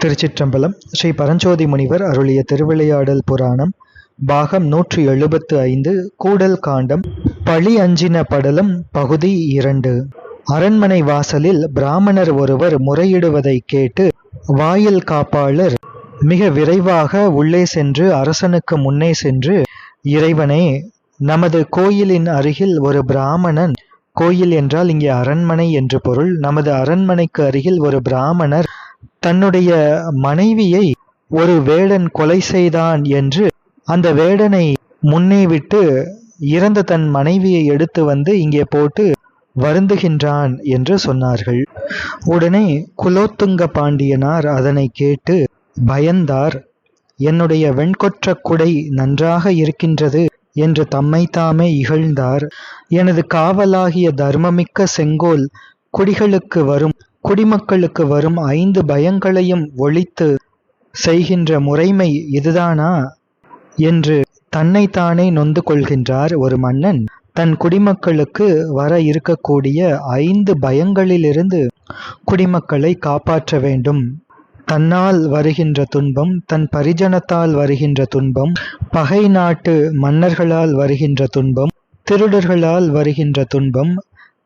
திருச்சிற்றம்பலம் ஸ்ரீ பரஞ்சோதி முனிவர் அருளிய திருவிளையாடல் புராணம் பாகம் நூற்றி எழுபத்து ஐந்து கூடல் காண்டம் பழி அஞ்சின படலம் பகுதி இரண்டு. அரண்மனை வாசலில் பிராமணர் ஒருவர் முறையிடுவதை கேட்டு வாயில் காப்பாளர் மிக விரைவாக உள்ளே சென்று அரசனுக்கு முன்னே சென்று இறைவனே நமது கோயிலின் அருகில் ஒரு பிராமணன் கோயில் என்றால் இங்கே அரண்மனை என்று பொருள் நமது அரண்மனைக்கு அருகில் ஒரு பிராமணர் தன்னுடைய மனைவியை ஒரு வேடன் கொலை செய்தான் என்று அந்த வேடனை முன்னே விட்டு இறந்த தன் மனைவியை எடுத்து வந்து இங்கே போட்டு வருந்துகின்றான் என்று சொன்னார்கள். உடனே குலோத்துங்க பாண்டியனார் அதனை கேட்டு பயந்தார். என்னுடைய வெண்கொற்ற குடை நன்றாக இருக்கின்றது என்று தம்மைத்தாமே இகழ்ந்தார். எனது காவலாகிய தர்மமிக்க செங்கோல் குடிகளுக்கு வரும் குடிமக்களுக்கு வரும் ஐந்து பயங்களையும் ஒழித்து செய்கின்ற முறைமை இதுதானா? என்று தன்னைத்தானே நொந்து கொள்கின்றார் ஒரு மன்னன். தன் குடிமக்களுக்கு வர இருக்கக்கூடிய ஐந்து பயங்களிலிருந்து குடிமக்களை காப்பாற்ற வேண்டும். தன்னால் வருகின்ற துன்பம் தன் பரிஜனத்தால் வருகின்ற துன்பம் பகை நாட்டு மன்னர்களால் வருகின்ற துன்பம் திருடர்களால் வருகின்ற துன்பம்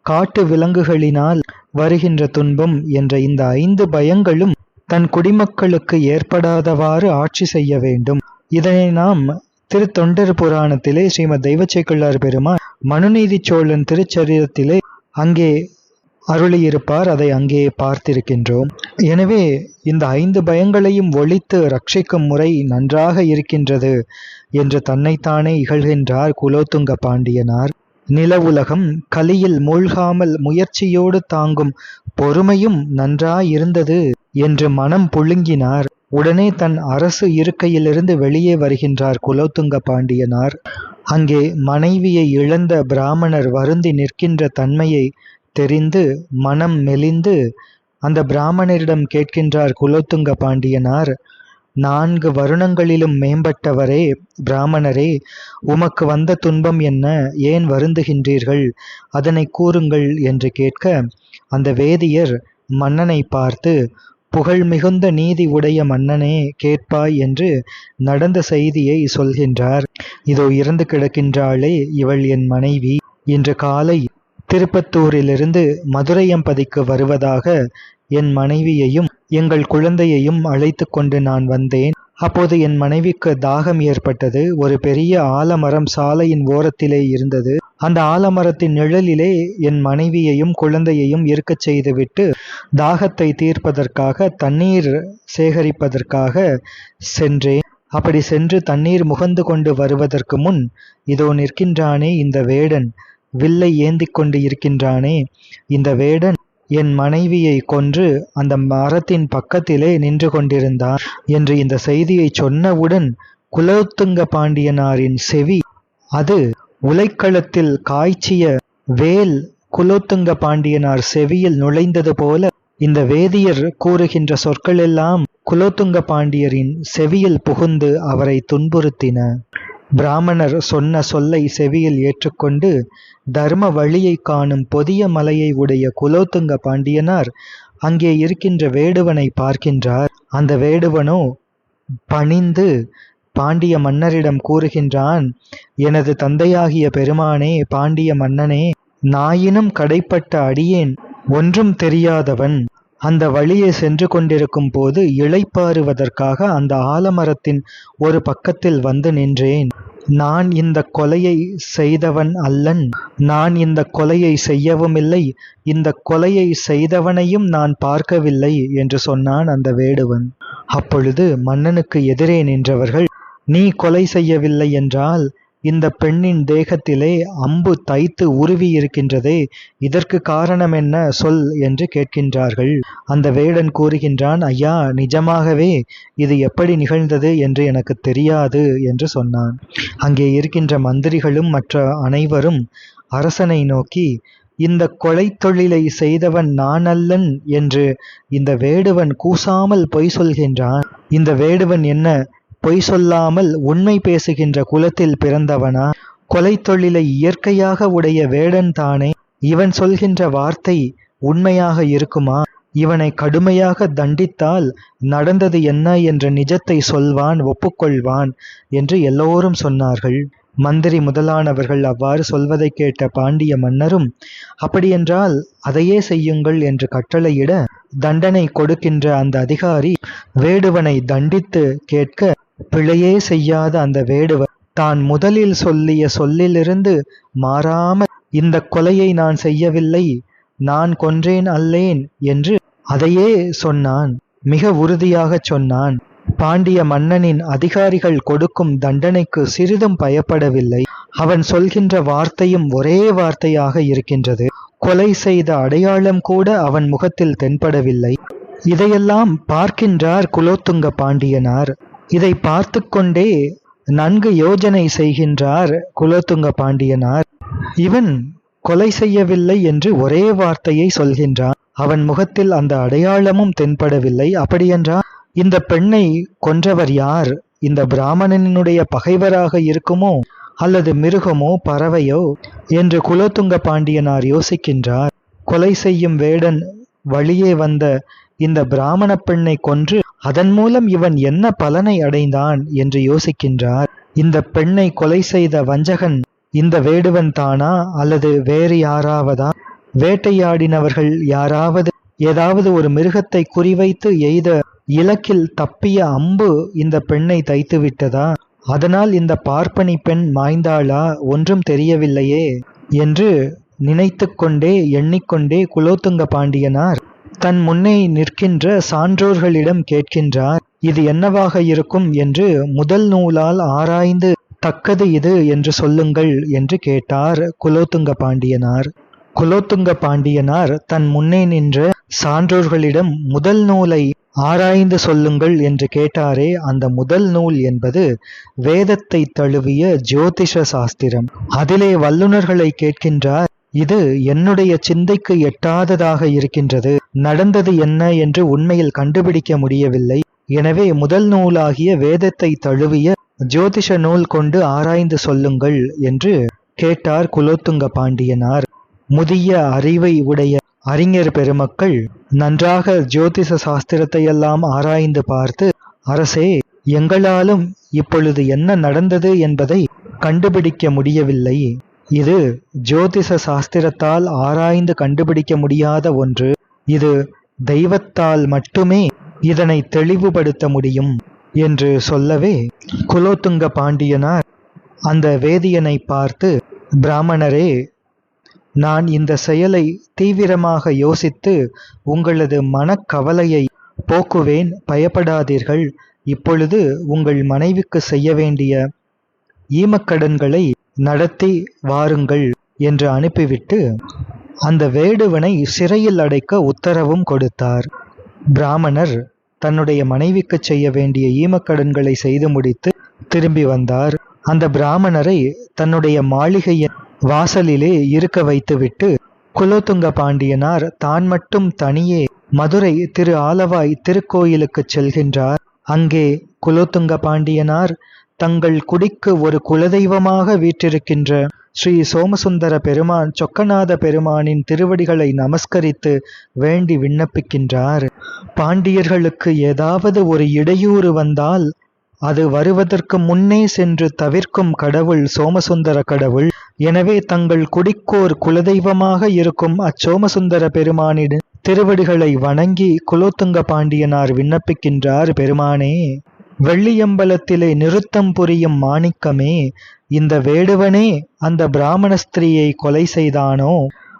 காட்டு விலங்குகளினால் வருகின்ற துன்பம் என்ற இந்த ஐந்து பயங்களும் தன் குடிமக்களுக்கு ஏற்படாதவாறு ஆட்சி செய்ய வேண்டும். இதனை நாம் திருத்தொண்டர் புராணத்திலே ஸ்ரீமத் தெய்வச்சேக்குள்ளார் பெருமான் மனுநீதி சோழன் திருச்சரிதத்திலே அங்கே அருளியிருப்பார். அதை அங்கே பார்த்திருக்கின்றோம். எனவே இந்த ஐந்து பயங்களையும் ஒழித்து ரட்சிக்கும் முறை நன்றாக இருக்கின்றது என்று தன்னைத்தானே இகழ்கின்றார் குலோத்துங்க பாண்டியனார். நில உலகம் கலியில் மூழ்காமல் முயற்சியோடு தாங்கும் பொறுமையும் நன்றாயிருந்தது என்று மனம் புழுங்கினார். உடனே தன் அரசு இருக்கையிலிருந்து வெளியே வருகின்றார் குலோத்துங்க பாண்டியனார். அங்கே மனைவியை இழந்த பிராமணர் வருந்தி நிற்கின்ற தன்மையை தெரிந்து மனம் மெலிந்து அந்த பிராமணரிடம் கேட்கின்றார் குலோத்துங்க பாண்டியனார் நான்கு வருணங்களிலும் மேம்பட்டவரே பிராமணரே உமக்கு வந்த துன்பம் என்ன? ஏன் வருந்துகின்றீர்கள்? அதனை கூறுங்கள் என்று கேட்க அந்த வேதியர் மன்னனை பார்த்து புகழ் மிகுந்த நீதி உடைய மன்னனே கேட்பாய் என்று நடந்த செய்தியை சொல்கின்றார். இதோ இறந்து கிடக்கின்றாளே இவள் என் மனைவி. இன்று காலை திருப்பத்தூரிலிருந்து மதுரையம்பதிக்கு வருவதாக என் மனைவியையும் எங்கள் குழந்தையையும் அழைத்து கொண்டு நான் வந்தேன். அப்போது என் மனைவிக்கு தாகம் ஏற்பட்டது. ஒரு பெரிய ஆலமரம் சாலையின் ஓரத்திலே இருந்தது. அந்த ஆலமரத்தின் நிழலிலே என் மனைவியையும் குழந்தையையும் இருக்கச் செய்துவிட்டு தாகத்தை தீர்ப்பதற்காக தண்ணீர் சேகரிப்பதற்காக சென்றேன். அப்படி சென்று தண்ணீர் முகந்து கொண்டு வருவதற்கு முன் இதோ நிற்கின்றானே இந்த வேடன். வில்லை ஏந்தி கொண்டு இருக்கின்றானே இந்த வேடன். என் மனைவியை கொன்று அந்த மரத்தின் பக்கத்திலே நின்று கொண்டிருந்தான் என்று இந்த செய்தியை சொன்னவுடன் குலோத்துங்க பாண்டியனாரின் செவி அது உலைக்களத்தில் காய்ச்சிய வேல் குலோத்துங்க பாண்டியனார் செவியில் நுழைந்தது போல இந்த வேதியர் கூறுகின்ற சொற்களெல்லாம் குலோத்துங்க பாண்டியரின் செவியில் புகுந்து அவரை துன்புறுத்தின. பிராமணர் சொன்ன சொல்லை செவியில் ஏற்றுக்கொண்டு தர்ம வழியை காணும் பொதிய மலையை உடைய குலோத்துங்க பாண்டியனார் அங்கே இருக்கின்ற வேடுவனை பார்க்கின்றார். அந்த வேடுவனோ பணிந்து பாண்டிய மன்னரிடம் கூறுகின்றான் எனது தந்தையாகிய பெருமானே பாண்டிய மன்னனே நாயினும் கடைப்பட்ட அடியேன் ஒன்றும் தெரியாதவன். அந்த வழியே சென்று கொண்டிருக்கும் போது இளைப்பாறுவதற்காக அந்த ஆலமரத்தின் ஒரு பக்கத்தில் வந்து நின்றேன். நான் இந்த கொலையை செய்தவன் அல்லன். நான் இந்த கொலையை செய்யவும் இல்லை இந்த கொலையை செய்தவனையும் நான் பார்க்கவில்லை என்று சொன்னான் அந்த வேடுவன். அப்பொழுது மன்னனுக்கு எதிரே நின்றவர்கள் நீ கொலை செய்யவில்லை என்றால் இந்த பெண்ணின் தேகத்திலே அம்பு தைத்து உருவி இருக்கின்றதே இதற்கு காரணம் என்ன சொல் என்று கேட்கின்றார்கள். அந்த வேடன் கூறுகின்றான் ஐயா நிஜமாகவே இது எப்படி நிகழ்ந்தது என்று எனக்கு தெரியாது என்று சொன்னான். அங்கே இருக்கின்ற மந்திரிகளும் மற்ற அனைவரும் அரசனை நோக்கி இந்த கொலை தொழிலை செய்தவன் நான் அல்லன் என்று இந்த வேடுவன் கூசாமல் பொய் சொல்கின்றான். இந்த வேடுவன் என்ன பொய் சொல்லாமல் உண்மை பேசுகின்ற குலத்தில் பிறந்தவனா? கொலை தொழிலை இயற்கையாக உடைய வேடன் தானே? இவன் சொல்கின்ற வார்த்தை உண்மையாக இருக்குமா? இவனை கடுமையாக தண்டித்தால் நடந்தது என்ன என்ற நிஜத்தை சொல்வான் ஒப்புக்கொள்வான் என்று எல்லோரும் சொன்னார்கள். மந்திரி முதலானவர்கள் அவ்வாறு சொல்வதை கேட்ட பாண்டிய மன்னரும் அப்படியென்றால் அதையே செய்யுங்கள் என்று கட்டளையிட தண்டனை கொடுக்கின்ற அந்த அதிகாரி வேடுவனை தண்டித்து கேட்க பிழையே செய்யாத அந்த வேடுவர். தான் முதலில் சொல்லிய சொல்லிலிருந்து மாறாமல் இந்த கொலையை நான் செய்யவில்லை நான் கொன்றேன் அல்லேன் என்று அதையே சொன்னான். மிக உறுதியாகச் சொன்னான். பாண்டிய மன்னனின் அதிகாரிகள் கொடுக்கும் தண்டனைக்கு சிறிதும் பயப்படவில்லை. அவன் சொல்கின்ற வார்த்தையும் ஒரே வார்த்தையாக இருக்கின்றது. கொலை செய்த அடையாளம் கூட அவன் முகத்தில் தென்படவில்லை. இதையெல்லாம் பார்க்கின்றார் குலோத்துங்க பாண்டியனார். இதை பார்த்து கொண்டே நன்கு யோஜனை செய்கின்றார் குலோத்துங்க பாண்டியனார். இவன் கொலை செய்யவில்லை என்று ஒரே வார்த்தையை சொல்கின்றான். அவன் முகத்தில் அந்த அடையாளமும் தென்படவில்லை. அப்படியென்றால் இந்த பெண்ணை கொன்றவர் யார்? இந்த பிராமணனினுடைய பகைவராக இருக்குமோ அல்லது மிருகமோ பறவையோ? என்று குலோத்துங்க பாண்டியனார் யோசிக்கின்றார். கொலை செய்யும் வேடன் வழியே வந்த இந்த பிராமண பெண்ணை கொன்று அதன் மூலம் இவன் என்ன பலனை அடைந்தான் என்று யோசிக்கின்றார். இந்த பெண்ணை கொலை செய்த வஞ்சகன் இந்த வேடுவன் தானா அல்லது வேறு யாராவதா? வேட்டையாடினவர்கள் யாராவது ஏதாவது ஒரு மிருகத்தை குறிவைத்து எய்த இலக்கில் தப்பிய அம்பு இந்த பெண்ணை தைத்து விட்டதா அதனால் இந்த பார்ப்பனி பெண் மாய்ந்தாளா? ஒன்றும் தெரியவில்லையே என்று நினைத்து கொண்டே எண்ணிக்கொண்டே குலோத்துங்க பாண்டியனார் தன் முன்னே நிற்கின்ற சான்றோர்களிடம் கேட்கின்றார் இது என்னவாக இருக்கும் என்று முதல் நூலால் ஆராய்ந்து தக்கது இது என்று சொல்லுங்கள் என்று கேட்டார் குலோத்துங்க பாண்டியனார். குலோத்துங்க பாண்டியனார் தன் முன்னே நின்ற சான்றோர்களிடம் முதல் நூலை ஆராய்ந்து சொல்லுங்கள் என்று கேட்டாரே அந்த முதல் நூல் என்பது வேதத்தை தழுவிய ஜோதிஷ சாஸ்திரம். அதிலே வல்லுநர்களை கேட்கின்றார் இது என்னுடைய சிந்தைக்கு எட்டாததாக இருக்கின்றது. நடந்தது என்ன என்று உண்மையில் கண்டுபிடிக்க முடியவில்லை. எனவே முதல் நூலாகிய வேதத்தை தழுவிய ஜோதிஷ நூல் கொண்டு ஆராய்ந்து சொல்லுங்கள் என்று கேட்டார் குலோத்துங்க பாண்டியனார். முதிய அறிவை உடைய அறிஞர் பெருமக்கள் நன்றாக ஜோதிஷ சாஸ்திரத்தையெல்லாம் ஆராய்ந்து பார்த்து அரசே எங்களாலும் இப்பொழுது என்ன நடந்தது என்பதை கண்டுபிடிக்க முடியவில்லை. இது ஜோதிஷ சாஸ்திரத்தால் ஆராய்ந்து கண்டுபிடிக்க முடியாத ஒன்று. இது தெய்வத்தால் மட்டுமே இதனை தெளிவுபடுத்த முடியும் என்று சொல்லவே குலோத்துங்க பாண்டியனார் அந்த வேதியனை பார்த்து பிராமணரே நான் இந்த செயலை தீவிரமாக யோசித்து உங்களது மனக்கவலையை போக்குவேன். பயப்படாதீர்கள். இப்பொழுது உங்கள் மனைவிக்கு செய்ய வேண்டிய ஈமக்கடன்களை நடத்தி வாருங்கள் என்று அனுப்பிவிட்டு அந்த வேடுவனை சிறையில் அடைக்க உத்தரவும் கொடுத்தார். பிராமணர் தன்னுடைய மனைவிக்கு செய்ய வேண்டிய ஈமக்கடன்களை செய்து முடித்து திரும்பி வந்தார். அந்த பிராமணரை தன்னுடைய மாளிகையின் வாசலிலே இருக்க வைத்துவிட்டு குலோத்துங்க பாண்டியனார் தான் மட்டும் தனியே மதுரை திரு ஆலவாய் திருக்கோயிலுக்கு செல்கின்றார். அங்கே குலோத்துங்க பாண்டியனார் தங்கள் குடிக்கு ஒரு குலதெய்வமாக வீற்றிருக்கின்ற ஸ்ரீ சோமசுந்தர பெருமான் சொக்கநாத பெருமானின் திருவடிகளை நமஸ்கரித்து வேண்டி விண்ணப்பிக்கின்றார். பாண்டியர்களுக்கு ஏதாவது ஒரு இடையூறு வந்தால் அது வருவதற்கு முன்னே சென்று தவிர்க்கும் கடவுள் சோமசுந்தர கடவுள். எனவே தங்கள் குடிக்கோர் குலதெய்வமாக இருக்கும் அச்சோமசுந்தர பெருமானின் திருவடிகளை வணங்கி குலோத்துங்க பாண்டியனார் விண்ணப்பிக்கின்றார் பெருமானே. வெள்ளியம்பலத்திலே நிறுத்தம் புரியும் மாணிக்கமே இந்த வேடுவனே அந்த பிராமண ஸ்திரீயை கொலை செய்தானோ?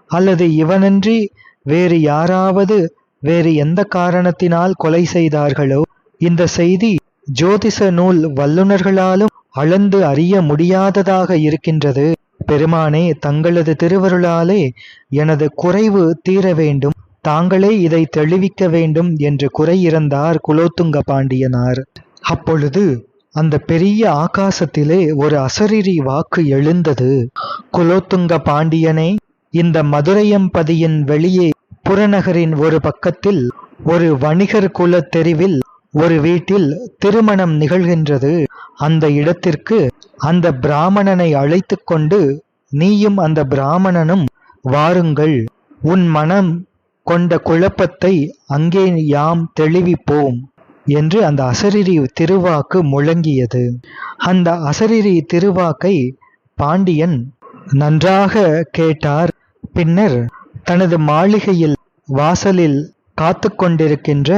அல்லது இவனன்றி வேறு யாராவது வேறு எந்த காரணத்தினால் கொலை செய்தார்களோ? இந்த செய்தி ஜோதிஷ நூல் வல்லுநர்களாலும் அளந்து அறிய முடியாததாக இருக்கின்றது. பெருமானே தங்களது திருவருளாலே எனது குறைவு தீர வேண்டும். தாங்களே இதை தெளிவிக்க வேண்டும் என்று குறையிறந்தார் குலோத்துங்க பாண்டியனார். அப்பொழுது அந்த பெரிய ஆகாசத்திலே ஒரு அசரீரி வாக்கு எழுந்தது. குலோத்துங்க பாண்டியனே இந்த மதுரையம்பதியின் வெளியே புறநகரின் ஒரு பக்கத்தில் ஒரு வணிகர் குல தெருவில் ஒரு வீட்டில் திருமணம் நிகழ்கின்றது. அந்த இடத்திற்கு அந்த பிராமணனை அழைத்து கொண்டு நீயும் அந்த பிராமணனும் வாருங்கள். உன் மனம் கொண்ட குழப்பத்தை அங்கே யாம் தெளிவிப்போம். என்று அந்த அசரிரி திருவாக்கு முழங்கியது. அந்த அசரிரி திருவாக்கை பாண்டியன் நன்றாக கேட்டார். பின்னர் தனது மாளிகையில் வாசலில் காத்து கொண்டிருக்கின்ற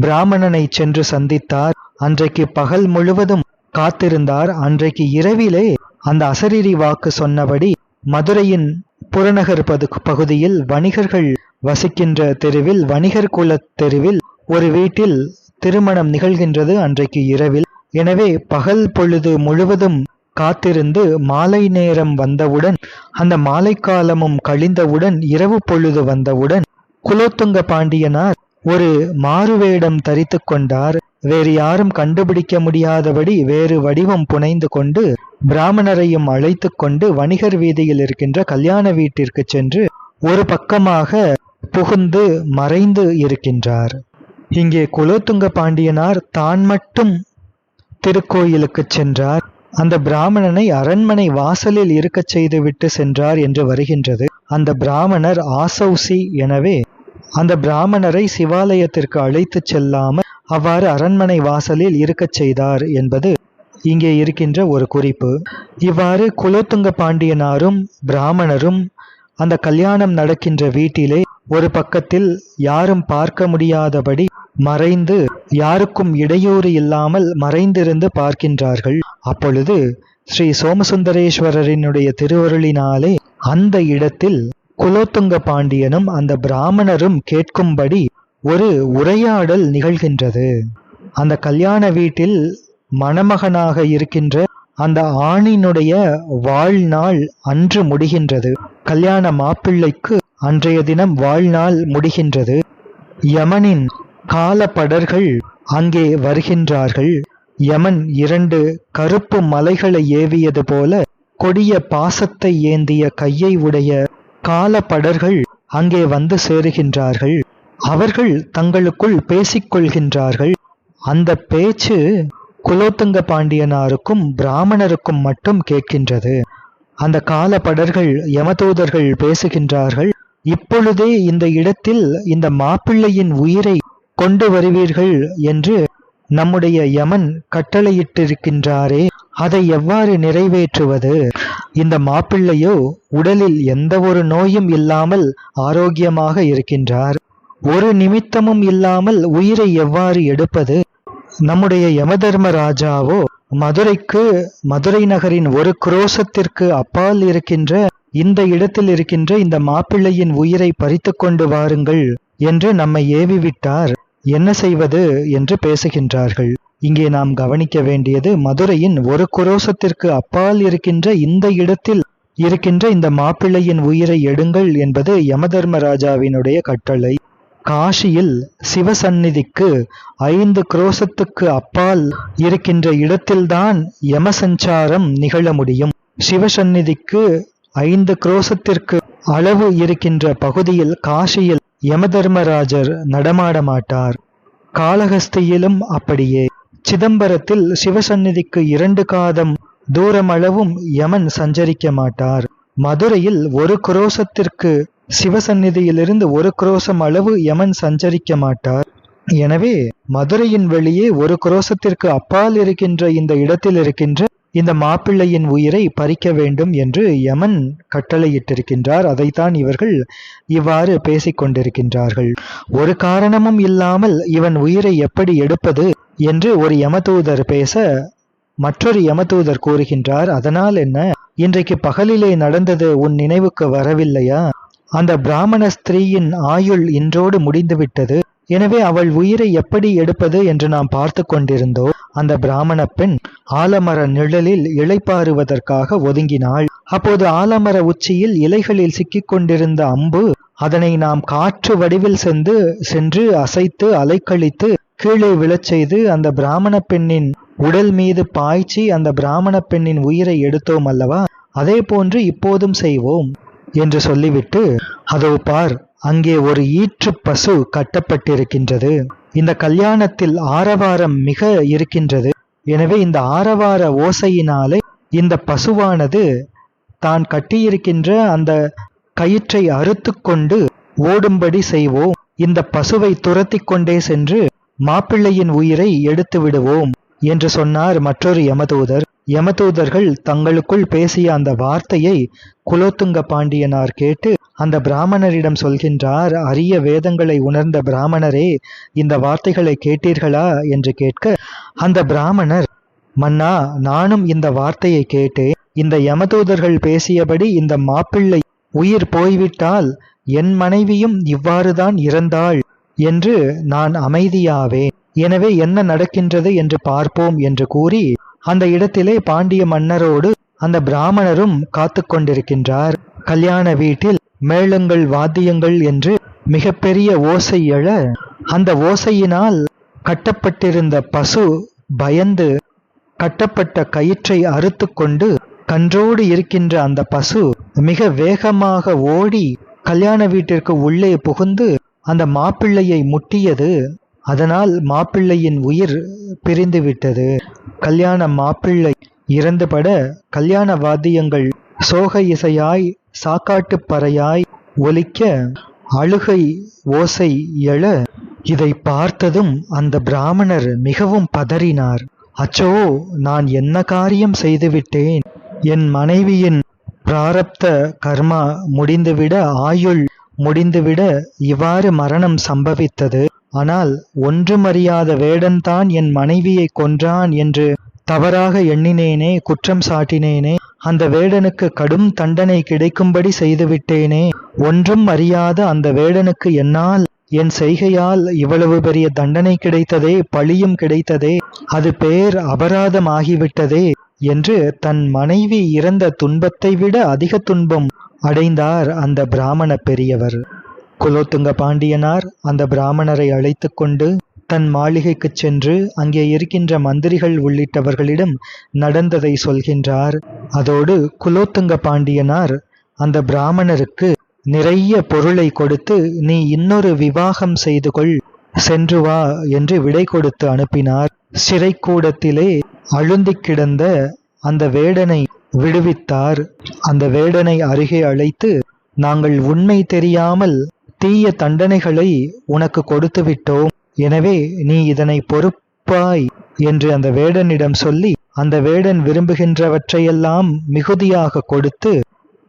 பிராமணனை சென்று சந்தித்தார். அன்றைக்கு பகல் முழுவதும் காத்திருந்தார். அன்றைக்கு இரவிலே அந்த அசரிரி வாக்கு சொன்னபடி மதுரையின் புறநகர் பகுதியில் வணிகர்கள் வசிக்கின்ற தெருவில் வணிகர் குல தெருவில் ஒரு வீட்டில் திருமணம் நிகழ்கின்றது அன்றைக்கு இரவில். எனவே பகல் பொழுது முழுவதும் காத்திருந்து மாலை நேரம் வந்தவுடன் அந்த மாலை காலமும் கழிந்தவுடன் இரவு பொழுது வந்தவுடன் குலோத்துங்க பாண்டியனார் ஒரு மாறுவேடம் தரித்து கொண்டார். வேறு யாரும் கண்டுபிடிக்க முடியாதபடி வேறு வடிவம் புனைந்து கொண்டு பிராமணரையும் அழைத்து கொண்டு வணிகர் வீதியில் இருக்கின்ற கல்யாண வீட்டிற்கு சென்று ஒரு பக்கமாக புகுந்து மறைந்து இருக்கின்றார். இங்கே குலோத்துங்க பாண்டியனார் தான் மட்டும் திருக்கோயிலுக்கு சென்றார். அந்த பிராமணனை அரண்மனை வாசலில் இருக்கச் செய்துவிட்டு சென்றார் என்று வருகின்றது. அந்த பிராமணர் ஆசௌசி எனவே அந்த பிராமணரை சிவாலயத்திற்கு அழைத்துச் செல்லாமல் அவ்வாறு அரண்மனை வாசலில் இருக்கச் செய்தார் என்பது இங்கே இருக்கின்ற ஒரு குறிப்பு. இவ்வாறு குலோத்துங்க பாண்டியனாரும் பிராமணரும் அந்த கல்யாணம் நடக்கின்ற வீட்டிலே ஒரு பக்கத்தில் யாரும் பார்க்க முடியாதபடி மறைந்து யாருக்கும் இடையூறு இல்லாமல் மறைந்திருந்து பார்க்கின்றார்கள். அப்பொழுது ஸ்ரீ சோமசுந்தரேஸ்வரரினுடைய திருவருளினாலே அந்த இடத்தில் குலோத்துங்க பாண்டியனும் அந்த பிராமணரும் கேட்கும்படி ஒரு உரையாடல் நிகழ்கின்றது. அந்த கல்யாண வீட்டில் மணமகனாக இருக்கின்ற அந்த ஆணினுடைய வாழ்நாள் அன்று முடிகின்றது. கல்யாண மாப்பிள்ளைக்கு அன்றைய தினம் வாழ்நாள் முடிகின்றது. யமனின் காலப்படர்கள் அங்கே வருகின்றார்கள். யமன் இரண்டு கருப்பு மலைகளை ஏவியது போல கொடிய பாசத்தை ஏந்திய கையை உடைய காலப்படர்கள் அங்கே வந்து சேருகின்றார்கள். அவர்கள் தங்களுக்குள் பேசிக்கொள்கின்றார்கள். அந்த பேச்சு குலோத்துங்க பாண்டியனாருக்கும் பிராமணருக்கும் மட்டும் கேட்கின்றது. அந்த காலப்படர்கள் யமதூதர்கள் பேசுகின்றார்கள். இப்பொழுதே இந்த இடத்தில் இந்த மாப்பிள்ளையின் உயிரை கொண்டு வருவீர்கள் என்று நம்முடைய யமன் கட்டளையிட்டிருக்கின்றாரே அதை எவ்வாறு நிறைவேற்றுவது? இந்த மாப்பிள்ளையோ உடலில் எந்த ஒரு நோயும் இல்லாமல் ஆரோக்கியமாக இருக்கின்றார். ஒரு நிமித்தமும் இல்லாமல் உயிரை எவ்வாறு எடுப்பது? நம்முடைய யமதர்ம ராஜாவோ மதுரைக்கு மதுரை நகரின் ஒரு குரோசத்திற்கு அப்பால் இருக்கின்ற இந்த இடத்தில் இருக்கின்ற இந்த மாப்பிள்ளையின் உயிரை பறித்து கொண்டு வாருங்கள் என்று நம்மை ஏவிவிட்டார். என்ன செய்வது என்று பேசுகின்றார்கள். இங்கே நாம் கவனிக்க வேண்டியது மதுரையின் ஒரு குரோசத்திற்கு அப்பால் இருக்கின்ற இந்த இடத்தில் இருக்கின்ற இந்த மாப்பிள்ளையின் உயிரை எடுங்கள் என்பது யமதர்மராஜாவினுடைய கட்டளை. காஷியில் சிவசந்நிதிக்கு ஐந்து குரோசத்துக்கு அப்பால் இருக்கின்ற இடத்தில்தான் யமசஞ்சாரம் நிகழ முடியும். சிவசந்நிதிக்கு ஐந்து குரோசத்திற்கு அளவு இருக்கின்ற பகுதியில் காஷியில் யமதர்மராஜர் நடமாட மாட்டார் காளஹஸ்தியிலும் அப்படியே. சிதம்பரத்தில் சிவசந்நிதிக்கு இரண்டு காதம் தூரமளவும் யமன் சஞ்சரிக்க மாட்டார். மதுரையில் ஒரு குரோசத்திற்கு சிவசந்நிதியிலிருந்து ஒரு குரோசம் அளவு யமன் சஞ்சரிக்க மாட்டார். எனவே மதுரையின் வெளியே ஒரு குரோசத்திற்கு அப்பால் இருக்கின்ற இந்த இடத்தில் இருக்கின்ற இந்த மாப்பிள்ளையின் உயிரை பறிக்க வேண்டும் என்று யமன் கட்டளையிட்டிருக்கின்றார். அதைத்தான் இவர்கள் இவ்வாறு பேசிக்கொண்டிருக்கின்றார்கள். ஒரு காரணமும் இல்லாமல் இவன் உயிரை எப்படி எடுப்பது என்று ஒரு யமதூதர் பேச மற்றொரு யமதூதர் கூறுகின்றார். அதனால் என்ன? இன்றைக்கு பகலிலே நடந்தது உன் நினைவுக்கு வரவில்லையா? அந்த பிராமண ஸ்திரீயின் ஆயுள் இன்றோடு முடிந்துவிட்டது. எனவே அவள் உயிரை எப்படி எடுப்பது என்று நாம் பார்த்து கொண்டிருந்தோ அந்த பிராமண பெண் ஆலமர நிழலில் இளைப்பாறுவதற்காக ஒதுங்கினாள். அப்போது ஆலமர உச்சியில் இலைகளில் சிக்கிக் கொண்டிருந்த அம்பு அதனை நாம் காற்று வடிவில் சென்று சென்று அசைத்து அலைக்கழித்து கீழே விழச் செய்து அந்த பிராமண பெண்ணின் உடல் மீது பாய்ச்சி அந்த பிராமண பெண்ணின் உயிரை எடுத்தோம் அல்லவா? அதே போன்று இப்போதும் செய்வோம் என்று சொல்லிவிட்டு அதோ பார் அங்கே ஒரு ஈற்று பசு கட்டப்பட்டிருக்கின்றது. இந்த கல்யாணத்தில் ஆரவாரம் மிக இருக்கின்றது. எனவே இந்த ஆரவார ஓசையினாலே இந்த பசுவானது தான் கட்டியிருக்கின்ற அந்த கயிற்றை அறுத்து கொண்டு ஓடும்படி செய்வோம். இந்த பசுவை துரத்திக் கொண்டே சென்று மாப்பிள்ளையின் உயிரை எடுத்து விடுவோம் என்று சொன்னார் மற்றொரு யமதூதர். யமதூதர்கள் தங்களுக்குள் பேசிய அந்த வார்த்தையை குலோத்துங்க பாண்டியனார் கேட்டு அந்த பிராமணரிடம் சொல்கின்றார் அரிய வேதங்களை உணர்ந்த பிராமணரே இந்த வார்த்தைகளை கேட்டீர்களா? என்று கேட்க அந்த பிராமணர் மன்னா நானும் இந்த வார்த்தையை கேட்டேன். இந்த யமதூதர்கள் பேசியபடி இந்த மாப்பிள்ளை உயிர் போய்விட்டால் என் மனைவியும் இவ்வாறுதான் இறந்தாள் என்று நான் அமைதியாவேன். எனவே என்ன நடக்கின்றது என்று பார்ப்போம் என்று கூறி அந்த இடத்திலே பாண்டிய மன்னரோடு அந்த பிராமணரும் காத்து கொண்டிருக்கின்றார் கல்யாண வீட்டில் மேளங்கள் வாத்தியங்கள் என்று மிகப்பெரிய ஓசை எழ அந்த ஓசையினால் கட்டப்பட்டிருந்த பசு பயந்து கட்டப்பட்ட கயிற்றை அறுத்து கொண்டு கன்றோடு இருக்கின்ற அந்த பசு மிக வேகமாக ஓடி கல்யாண வீட்டிற்கு உள்ளே புகுந்து அந்த மாப்பிள்ளையை முட்டியது. அதனால் மாப்பிள்ளையின் உயிர் பிரிந்து விட்டது கல்யாண மாப்பிள்ளை இறந்துபட கல்யாண வாத்தியங்கள் சோக இசையாய் சாக்காட்டு பறையாய் ஒலிக்க அழுகை ஓசை எழ இதை பார்த்ததும் அந்த பிராமணர் மிகவும் பதறினார். அச்சோ நான் என்ன காரியம் செய்துவிட்டேன்? என் மனைவியின் பிராரப்த கர்மா முடிந்துவிட ஆயுள் முடிந்துவிட இவ்வாறு மரணம் சம்பவித்தது. ஆனால் ஒன்றுமறியாத வேடன்தான் என் மனைவியை கொன்றான் என்று தவறாக எண்ணினேனே குற்றம் சாட்டினேனே அந்த வேடனுக்கு கடும் தண்டனை கிடைக்கும்படி செய்துவிட்டேனே ஒன்றும் அறியாத அந்த வேடனுக்கு என்னால் என் செய்கையால் இவ்வளவு பெரிய தண்டனை கிடைத்ததே பழியும் கிடைத்ததே அது பேர் அபராதம் ஆகிவிட்டதே என்று தன் மனைவி இறந்த துன்பத்தை விட அதிக துன்பம் அடைந்தார் அந்த பிராமண பெரியவர். குலோத்துங்க பாண்டியனார் அந்த பிராமணரை அழைத்து கொண்டு தன் மாளிகைக்குச் சென்று அங்கே இருக்கின்ற மந்திரிகள் உள்ளிட்டவர்களிடம் நடந்ததை சொல்கின்றார். அதோடு குலோத்துங்க பாண்டியனார் அந்த பிராமணருக்கு நிறைய பொருளை கொடுத்து நீ இன்னொரு விவாகம் செய்து கொள் சென்று வா என்று விடை கொடுத்து அனுப்பினார். சிறைக்கூடத்திலே அழுந்திக் கிடந்த அந்த வேடனை விடுவித்தார். அந்த வேடனை அருகே அழைத்து நாங்கள் உண்மை தெரியாமல் தீய தண்டனைகளை உனக்கு கொடுத்து விட்டோம் எனவே நீ இதனை பொறுப்பாய் என்று அந்த வேடனிடம் சொல்லி அந்த வேடன் விரும்புகின்றவற்றையெல்லாம் மிகுதியாக கொடுத்து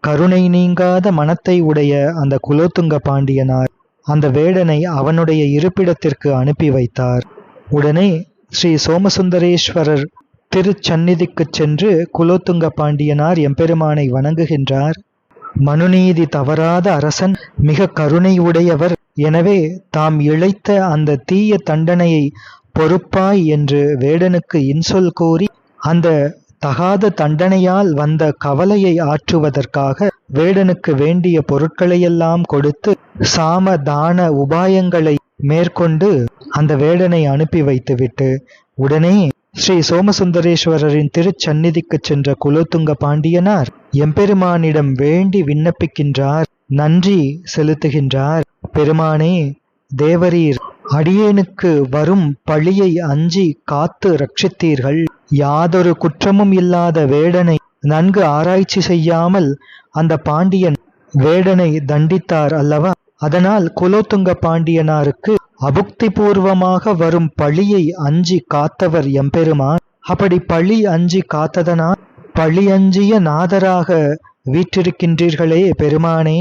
கருணை நீங்காத மனத்தை உடைய அந்த குலோத்துங்க பாண்டியனார் அந்த வேடனை அவனுடைய இருப்பிடத்திற்கு அனுப்பி வைத்தார். உடனே ஸ்ரீ சோமசுந்தரேஸ்வரர் திருச்சந்நிதிக்குச் சென்று குலோத்துங்க பாண்டியனார் எம்பெருமானை வணங்குகின்றார். மனுநீதி தவறாத அரசன் மிக கருணையுடையவர். எனவே தாம் இழைத்த அந்த தீய தண்டனையை பொறுப்பாய் என்று வேடனுக்கு இன்சொல் கூறி அந்த தகாத தண்டனையால் வந்த கவலையை ஆற்றுவதற்காக வேடனுக்கு வேண்டிய பொருட்களையெல்லாம் கொடுத்து சாம தான உபாயங்களை மேற்கொண்டு அந்த வேடனை அனுப்பி வைத்துவிட்டு உடனே ஸ்ரீ சோமசுந்தரேஸ்வரரின் திருச்சந்நிதிக்குச் சென்ற குலோத்துங்க பாண்டியனார் எம்பெருமானிடம் வேண்டி விண்ணப்பிக்கின்றார் நன்றி செலுத்துகின்றார். பெருமானே தேவரீர் அடியேனுக்கு வரும் பழியை அஞ்சி காத்து ரட்சித்தீர்கள் யாதொரு குற்றமும் இல்லாத வேடனை நன்கு ஆராய்ச்சி செய்யாமல் அந்த பாண்டியன் வேடனை தண்டித்தார் அல்லவா? அதனால் குலோத்துங்க பாண்டியனாருக்கு அபுக்தி பூர்வமாக வரும் பழியை அஞ்சி காத்தவர் எம்பெருமான். அப்படி பழி அஞ்சி காத்ததனால் பழி அஞ்சிய நாதராக வீற்றிருக்கின்றீர்களே பெருமானே.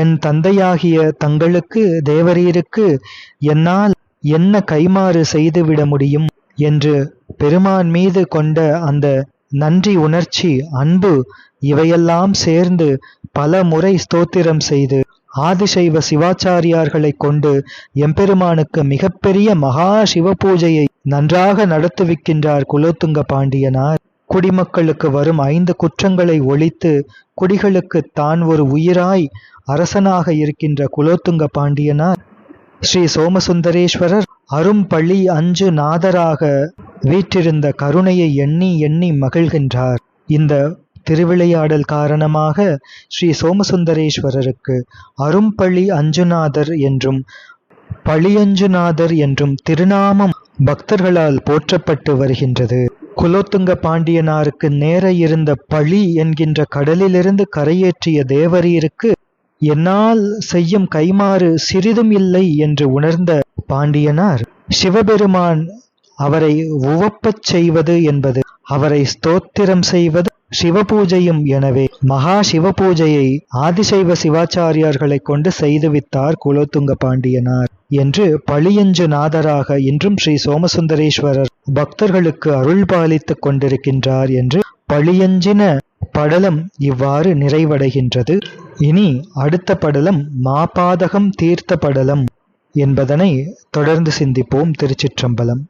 என் தந்தையாகிய தங்களுக்கு தேவரீருக்கு என்னால் என்ன கைமாறு செய்துவிட முடியும்? என்று பெருமான் மீது கொண்ட அந்த நன்றி உணர்ச்சி அன்பு இவையெல்லாம் சேர்ந்து பல முறை ஸ்தோத்திரம் செய்து ஆதிசைவ சிவாச்சாரியார்களை கொண்டு எம்பெருமானுக்கு மிகப்பெரிய மகா சிவ பூஜையை நன்றாக நடத்துவிக்கின்றார் குலோத்துங்க பாண்டியனார். குடிமக்களுக்கு வரும் ஐந்து குற்றங்களை ஒழித்து குடிகளுக்கு தான் ஒரு உயிராய் அரசனாக இருக்கின்ற குலோத்துங்க பாண்டியனார். ஸ்ரீ சோமசுந்தரேஸ்வரர் அரும்பள்ளி அஞ்சு நாதராக வீற்றிருந்த கருணையை எண்ணி எண்ணி மகிழ்கின்றார். இந்த திருவிளையாடல் காரணமாக ஸ்ரீ சோமசுந்தரேஸ்வரருக்கு அரும்பழி அஞ்சுநாதர் என்றும் பழியஞ்சுநாதர் என்றும் திருநாமம் பக்தர்களால் போற்றப்பட்டு வருகின்றது. குலோத்துங்க பாண்டியனாருக்கு நேர இருந்த பழி என்கின்ற கடலிலிருந்து கரையேற்றிய தேவரீருக்கு என்னால் செய்யும் கைமாறு சிறிதும் இல்லை என்று உணர்ந்த பாண்டியனார் சிவபெருமான் அவரை உவப்பச் செய்வது என்பது அவரை ஸ்தோத்திரம் செய்வது சிவபூஜையும் எனவே மகா சிவபூஜையை ஆதிசைவ சிவாச்சாரியார்களைக் கொண்டு செய்துவித்தார் குலோத்துங்க பாண்டியனார் என்று பழியஞ்சு நாதராக இன்றும் ஸ்ரீ சோமசுந்தரேஸ்வரர் பக்தர்களுக்கு அருள் பாலித்துக் கொண்டிருக்கின்றார் என்று பழியஞ்சின படலம் இவ்வாறு நிறைவடைகின்றது. இனி அடுத்த படலம் மாபாதகம் தீர்த்த படலம் என்பதனை தொடர்ந்து சிந்திப்போம் திருச்சிற்றம்பலம்.